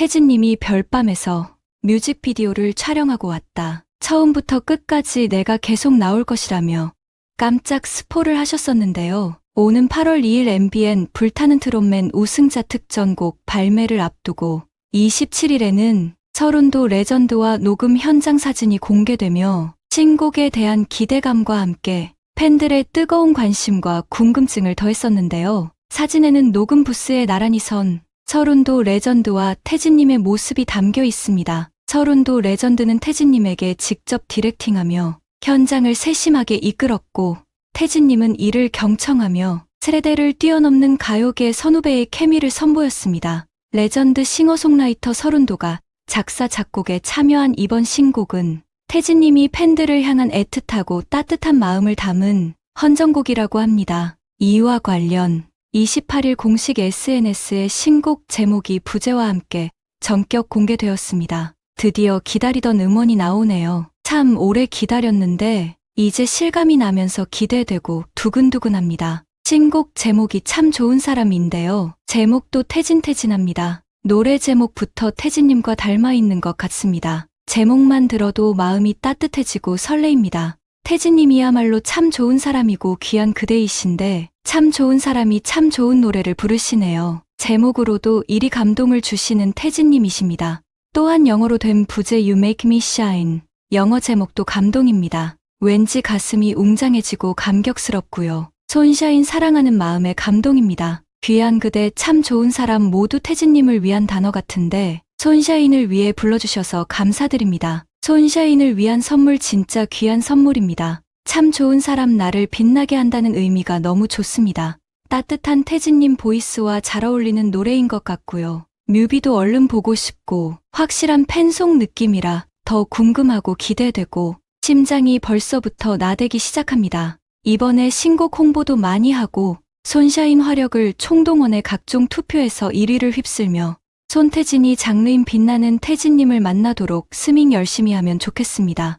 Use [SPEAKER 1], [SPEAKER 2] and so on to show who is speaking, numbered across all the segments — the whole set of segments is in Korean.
[SPEAKER 1] 태진님이 별밤에서 뮤직비디오를 촬영하고 왔다. 처음부터 끝까지 내가 계속 나올 것이라며 깜짝 스포를 하셨었는데요. 오는 8월 2일 MBN 불타는 트롯맨 우승자 특전곡 발매를 앞두고 27일에는 서른도 레전드와 녹음 현장 사진이 공개되며 신곡에 대한 기대감과 함께 팬들의 뜨거운 관심과 궁금증을 더했었는데요. 사진에는 녹음 부스에 나란히 선 서른도 레전드와 태진님의 모습이 담겨 있습니다. 서른도 레전드는 태진님에게 직접 디렉팅하며 현장을 세심하게 이끌었고 태진님은 이를 경청하며 세대를 뛰어넘는 가요계 선후배의 케미를 선보였습니다. 레전드 싱어송라이터 서른도가 작사 작곡에 참여한 이번 신곡은 태진님이 팬들을 향한 애틋하고 따뜻한 마음을 담은 헌정곡이라고 합니다. 이와 관련 28일 공식 SNS에 신곡 제목이 부제와 함께 전격 공개되었습니다. 드디어 기다리던 음원이 나오네요. 참 오래 기다렸는데 이제 실감이 나면서 기대되고 두근두근합니다. 신곡 제목이 참 좋은 사람인데요. 제목도 태진태진합니다. 노래 제목부터 태진님과 닮아 있는 것 같습니다. 제목만 들어도 마음이 따뜻해지고 설레입니다. 태진님이야말로 참 좋은 사람이고 귀한 그대이신데 참 좋은 사람이 참 좋은 노래를 부르시네요. 제목으로도 이리 감동을 주시는 태진님이십니다. 또한 영어로 된 부제 You Make Me Shine 영어 제목도 감동입니다. 왠지 가슴이 웅장해지고 감격스럽고요. 손샤인 사랑하는 마음에 감동입니다. 귀한 그대 참 좋은 사람 모두 태진님을 위한 단어 같은데 손샤인을 위해 불러주셔서 감사드립니다. 손샤인을 위한 선물 진짜 귀한 선물입니다. 참 좋은 사람 나를 빛나게 한다는 의미가 너무 좋습니다. 따뜻한 태진님 보이스와 잘 어울리는 노래인 것 같고요. 뮤비도 얼른 보고 싶고 확실한 팬송 느낌이라 더 궁금하고 기대되고 심장이 벌써부터 나대기 시작합니다. 이번에 신곡 홍보도 많이 하고 손샤인 화력을 총동원해 각종 투표에서 1위를 휩쓸며 손태진이 장르인 빛나는 태진님을 만나도록 스밍 열심히 하면 좋겠습니다.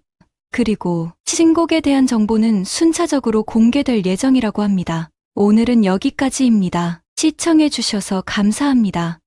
[SPEAKER 1] 그리고 신곡에 대한 정보는 순차적으로 공개될 예정이라고 합니다. 오늘은 여기까지입니다. 시청해주셔서 감사합니다.